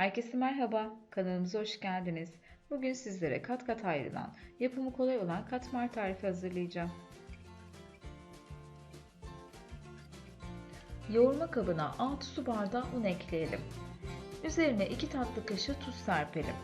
Herkese merhaba, kanalımıza hoş geldiniz. Bugün sizlere kat kat ayrılan, yapımı kolay olan katmer tarifi hazırlayacağım. Yoğurma kabına 6 su bardağı un ekleyelim. Üzerine 2 tatlı kaşığı tuz serpelim.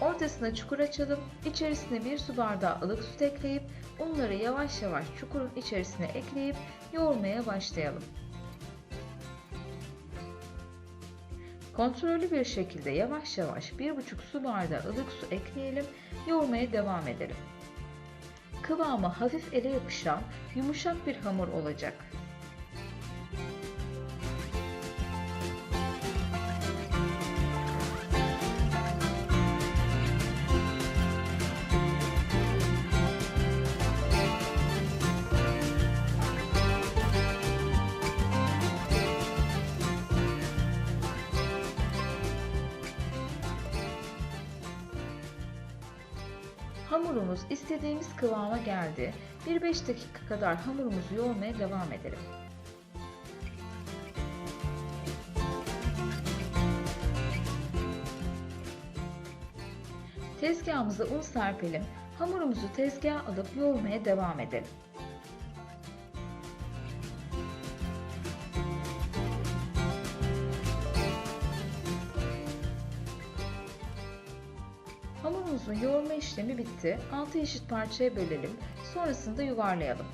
Ortasına çukur açalım. İçerisine bir su bardağı ılık süt ekleyip unları yavaş yavaş çukurun içerisine ekleyip yoğurmaya başlayalım. Kontrollü bir şekilde yavaş yavaş 1,5 su bardağı ılık su ekleyelim, yoğurmaya devam edelim. Kıvamı hafif ele yapışan, yumuşak bir hamur olacak. Hamurumuz istediğimiz kıvama geldi. 1-5 dakika kadar hamurumuzu yoğurmaya devam edelim. Tezgahımıza un serpelim. Hamurumuzu tezgaha alıp yoğurmaya devam edelim. Hamurumuzun yoğurma işlemi bitti. 6 eşit parçaya bölelim. Sonrasında yuvarlayalım.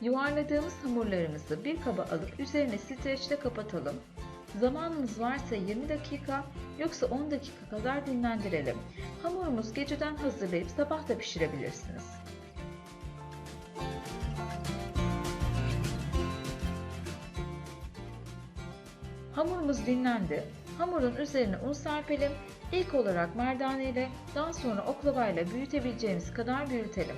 Yuvarladığımız hamurlarımızı bir kaba alıp üzerine streçle kapatalım. Zamanımız varsa 20 dakika yoksa 10 dakika kadar dinlendirelim. Hamurumuz geceden hazırlayıp sabah da pişirebilirsiniz. Hamurumuz dinlendi. Hamurun üzerine un serpelim. İlk olarak merdane ile daha sonra oklava ile büyütebileceğimiz kadar büyütelim.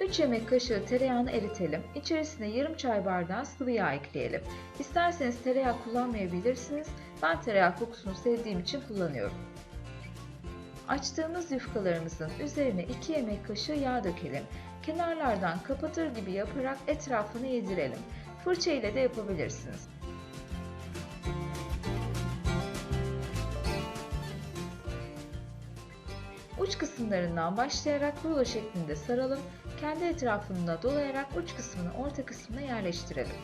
Üç yemek kaşığı tereyağını eritelim. İçerisine yarım çay bardağı sıvı yağ ekleyelim. İsterseniz tereyağı kullanmayabilirsiniz. Ben tereyağı kokusunu sevdiğim için kullanıyorum. Açtığımız yufkalarımızın üzerine 2 yemek kaşığı yağ dökelim. Kenarlardan kapatır gibi yaparak etrafını yedirelim. Fırça ile de yapabilirsiniz. Uç kısımlarından başlayarak rulo şeklinde saralım. Kendi etrafında dolayarak uç kısmını orta kısmına yerleştirelim.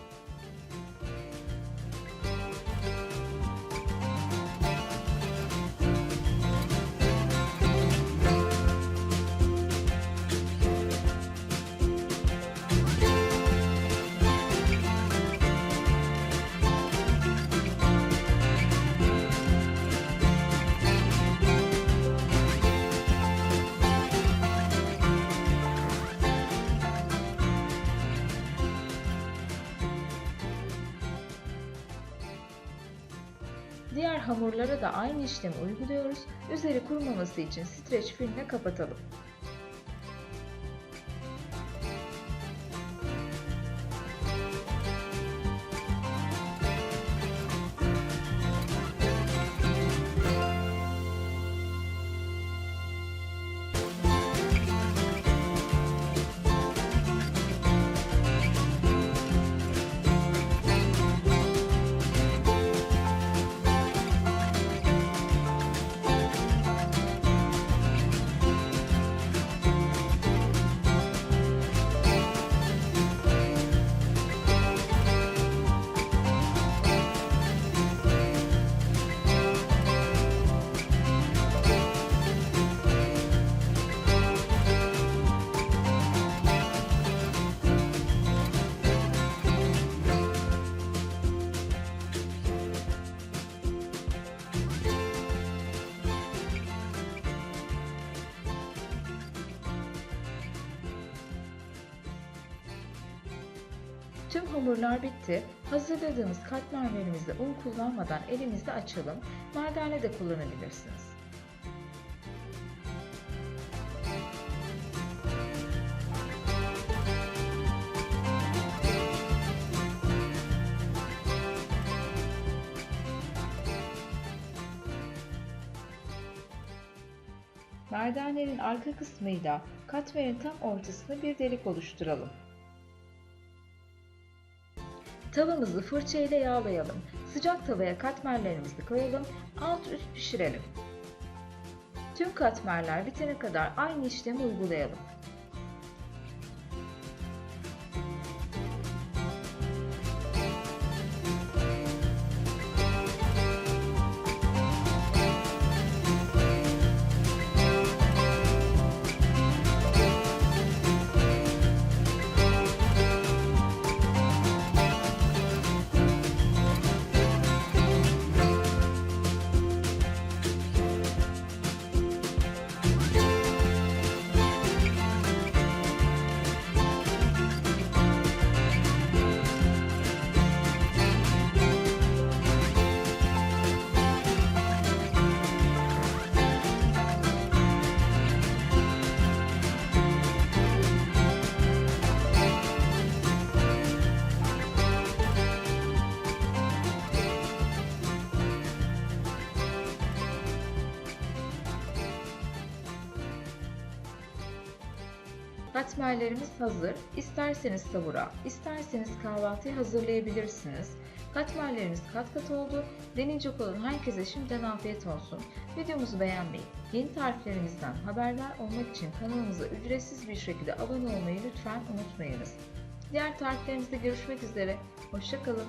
Hamurlara da aynı işlemi uyguluyoruz. Üzeri kurumaması için streç filmle kapatalım. Tüm hamurlar bitti. Hazırladığımız katmerlerimizi un kullanmadan elimizde açalım. Merdane de kullanabilirsiniz. Merdanenin arka kısmıyla katmerin tam ortasına bir delik oluşturalım. Tavamızı fırça ile yağlayalım. Sıcak tavaya katmerlerimizi koyalım. Alt üst pişirelim. Tüm katmerler bitene kadar aynı işlemi uygulayalım. Katmerlerimiz hazır. İsterseniz savura, isterseniz kahvaltıya hazırlayabilirsiniz. Katmerlerimiz kat kat oldu. Deneyecek olan herkese şimdiden afiyet olsun. Videomuzu beğenmeyi, yeni tariflerimizden haberdar olmak için kanalımıza ücretsiz bir şekilde abone olmayı lütfen unutmayınız. Diğer tariflerimizde görüşmek üzere. Hoşçakalın.